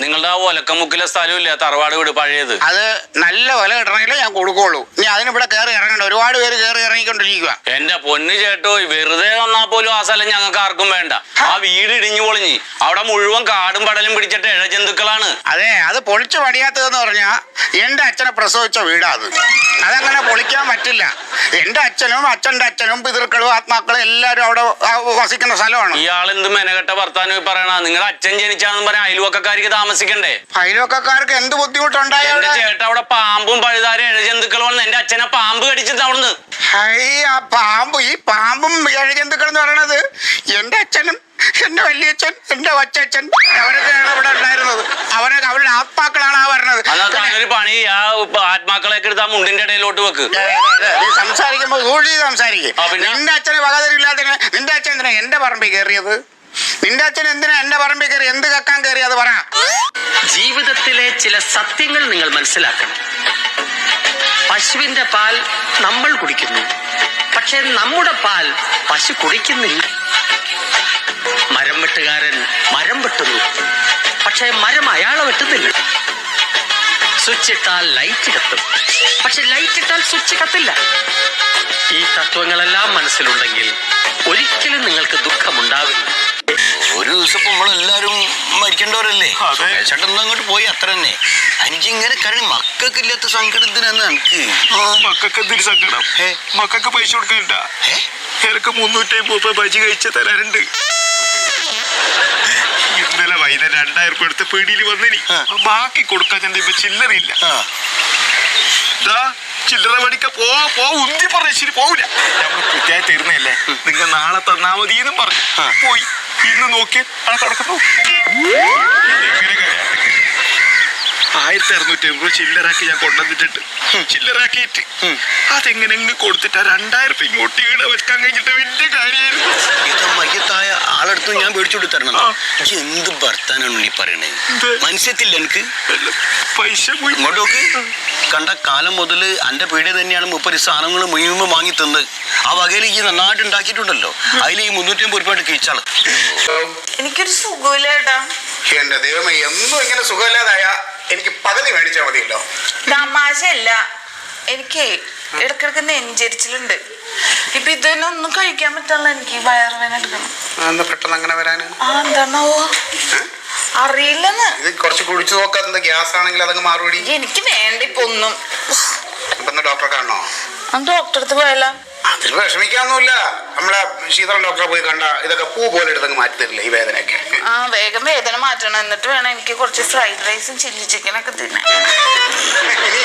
നിങ്ങളുടെ ആ ഒലക്കമുക്കിലെ സ്ഥലമില്ല തറവാട് വീട് പഴയത്. അത് നല്ല വില കിട്ടണമെങ്കിലേ ഞാൻ കൊടുക്കുള്ളൂ. ഇനി അതിനിവിടെ കയറി ഇറങ്ങണ്ട ഒരുപാട് പേര് കയറി ഇറങ്ങിക്കൊണ്ടിരിക്കുക എന്റെ പൊന്നു ചേട്ടോ വെറുതെ വന്നാ പോലും ആ സ്ഥലം ഞങ്ങൾക്ക് ആർക്കും വേണ്ട. ആ വീട് ഇടിഞ്ഞു പൊളിഞ്ഞ്. അവിടെ മുഴുവൻ കാടും പടലും പിടിച്ചിട്ട് ഇഴജന്തുക്കളാണ്. അതെ അത് പൊളിച്ചു പണിയാത്തതെന്ന് പറഞ്ഞാ എന്റെ അച്ഛനെ പ്രസവിച്ച വീടാ അത്. അതങ്ങനെ പൊളിക്കാൻ പറ്റില്ല. എന്റെ അച്ഛനും അച്ഛന്റെ അച്ഛനും പിതൃക്കളും ആത്മാക്കളും എല്ലാരും അവിടെ വസിക്കുന്ന സ്ഥലമാണ്. ഇയാൾ എന്ത് മെനകെട്ട വർത്താനം പറയണ? നിങ്ങളുടെ അച്ഛൻ ജനിച്ചാന്ന് പറയാൻ അയൽവക്കക്കാർക്ക് താമസിക്കണ്ടേ? അയൽവക്കക്കാർക്ക് എന്ത് ബുദ്ധിമുട്ടുണ്ടായ ചേട്ടാ അവിടെ പാമ്പും പഴുതാരും ഇഴജന്തുക്കളും എന്റെ അച്ഛനെ പാമ്പ് കടിച്ചത് അവിടുന്ന്? ആ പാമ്പ് ഈ പാമ്പും ഇഴജന്തുക്കൾ എന്ന് പറയണത് എന്റെ അച്ഛനും എന്റെ വലിയച്ഛൻ എന്റെ വച്ചച്ഛൻ. അവരൊക്കെയാണ് ഇവിടെ ഉണ്ടായിരുന്നത്. അവരൊക്കെ അവരുടെ ആത്മാക്കളാണ് ആ പറഞ്ഞത് പണി. ആ ആത്മാക്കളെ എടുത്താ ആ മുണ്ടിന്റെ ഇടയിലോട്ട് വെക്ക്. നീ സംസാരിക്കുമ്പോ സൂക്ഷിച്ച് സംസാരിക്കും? നിന്റെ അച്ഛന് വകതരില്ലാത്തതിന് നിന്റെ അച്ഛൻ എന്തിനാ എന്റെ പറമ്പിൽ കയറിയത്? നിന്റെ അച്ഛൻ എന്തിനാ എന്റെ പറമ്പിൽ കയറി എന്ത് കക്കാൻ കയറി അത് പറ. ജീവിതത്തിലെ ചില സത്യങ്ങൾ നിങ്ങൾ മനസ്സിലാക്കണം. പശുവിന്റെ പാൽ നമ്മൾ കുടിക്കുന്നു. പക്ഷെ നമ്മുടെ പാൽ പശു കുടിക്കുന്നില്ല. മരം വെട്ടുകാരൻ മരം വെട്ടുന്നു. പക്ഷെ മരം അയാളെ വെട്ടുന്നില്ല. സ്വിച്ച് ഇട്ടാൽ ലൈറ്റ് കത്തും. പക്ഷെ ലൈറ്റ് ഇട്ടാൽ സ്വിച്ച് കത്തില്ല. ഈ തത്വങ്ങളെല്ലാം മനസ്സിലുണ്ടെങ്കിൽ ഒരിക്കലും നിങ്ങൾക്ക് ദുഃഖമുണ്ടാവില്ല. ഒരു ദിവസം നമ്മൾ നമ്മളെല്ലാരും മരിക്കേണ്ടവരല്ലേ? ചേട്ടൻ അങ്ങോട്ട് പോയി അത്ര തന്നെ. എനിക്ക് കഴിഞ്ഞ കാര്യം മക്കൾക്ക് ഇല്ലാത്ത സങ്കടത്തിനാണ് എനിക്ക് മക്കൾക്ക് എന്തൊരു സങ്കടം? മക്കൾക്ക് പൈസ കൊടുക്കണ്ട? എനിക്ക് മുന്നൂറ്റി അമ്പത് രൂപ ബജി കഴിച്ച തരാനുണ്ട് ഇന്നലെ വൈകുന്നേരം രണ്ടായിരം രൂപ എടുത്ത് പീടിയിൽ വന്നിനി. ബാക്കി കൊടുക്കാൻ ചെന്ന ഇപ്പൊ ചില്ലറിയില്ല. ചില്ലറ പണിക്ക പോ പോ ഉന്തി പറഞ്ഞ ശരി പോവില്ല. നമ്മൾ കൃത്യമായി തരുന്നല്ലേ നിങ്ങൾ നാളെ തന്നാ മതി എന്നും പറഞ്ഞു പോയി. ഇന്ന് നോക്കി ആ കിടക്കുന്നു എങ്ങനെ കരയാ? ആയിരത്തി അറുന്നൂറ്റി അമ്പത് ചില്ലറാക്കി ഞാൻ കൊണ്ടുവന്നിട്ടുണ്ട് ചില്ലറാക്കിയിട്ട്. അതെങ്ങനെ ഇങ്ങ് കൊടുത്തിട്ട് ആ രണ്ടായിരം റുപ്യ ഇങ്ങോട്ട് ഈട വെക്കാൻ കഴിഞ്ഞിട്ട് വലിയ കാര്യമായിരുന്നു. ഇത് മയ്യത്തായ ആളെടുത്ത് ഞാൻ മേടിച്ചു കൊടുത്തരണം എന്ത് ഭർത്താനാണ് നീ പറയണേ? മനസ്സിലത്തില്ല എനിക്ക്. പൈസ പോയി. ഇങ്ങോട്ട് നോക്ക്. കണ്ട കാലം മുതൽ എന്റെ പീടിയ തന്നെയാണ് മുപ്പത് സാധനങ്ങൾ മുഴുവൻ വാങ്ങി തന്നത് ആ വകയിൽ ഈ നന്നായിട്ട് ഉണ്ടാക്കിയിട്ടുണ്ടല്ലോ. അതിൽ ഈ മുന്നൂറ്റി അമ്പത് രൂപ കഴിച്ചാൾ. എനിക്കൊരു സുഖമില്ല ഏട്ടാ. എന്റെ ദൈവമേ എന്നും ഇങ്ങനെ സുഖമില്ലാതായ എനിക്ക് പകുതി മേടിച്ചാൽ മതിയല്ലോ. തമാശയല്ല. എനിക്ക് ഇടക്കിടക്ക് നെഞ്ചരിച്ചിലുണ്ട്. ഇപ്പൊ ഇതിനൊന്നും കഴിക്കാൻ പറ്റില്ല എനിക്ക് വയറുവേന എടുക്കണം. അന്ന് പെട്ടെന്ന് അങ്ങനെ വരാന്? ആ എന്താണാവോ? അറിയില്ലെന്ന്. ഇത് കുറച്ച് കുടിച്ചു നോക്കാത്ത ഗ്യാസ് ആണെങ്കിൽ അതങ്ങ് മാറുപടി എനിക്ക് വേണ്ട ഇപ്പൊ ഒന്നും. ഇപ്പൊ ഡോക്ടറെ കാണണോ? ഡോക്ടറെ അടുത്ത് പോയാലോ? അതിൽ വിഷമിക്കാന്നുമില്ല നമ്മളെ ശീതൾ ഡോക്ടറെ പോയി കണ്ട ഇതൊക്കെ പൂ പോലെ എടുത്തങ്ങ് മാറ്റി തരില്ല ഈ വേദനയൊക്കെ. ആ വേഗം വേദന മാറ്റണം. എന്നിട്ട് വേണം എനിക്ക് കുറച്ച് ഫ്രൈഡ് റൈസും ചില്ലി ചിക്കനൊക്കെ തിന്നാൻ. ഇനി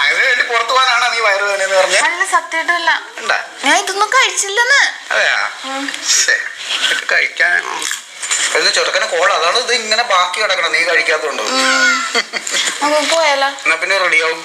അതിന് വേണ്ടി പുറത്തു പോകാനാണ് നീ വയറുവേദന എന്ന് പറഞ്ഞ? അല്ല സത്യമായിട്ടല്ല. ഉണ്ടാ ഞാൻ ഇതൊന്നും കഴിച്ചില്ലെന്ന്. അതെയാ? ശ്ശേ, ഇതൊക്കെ കഴിക്കാൻ ഇത് ചെറുക്കനെ കോൾ അതാണ് ഇത് ഇങ്ങനെ ബാക്കി കിടക്കണം നീ കഴിക്കാത്തതുകൊണ്ട്. നമുക്ക് പോയാലോ? എന്നാ പിന്നെ റെഡിയാവും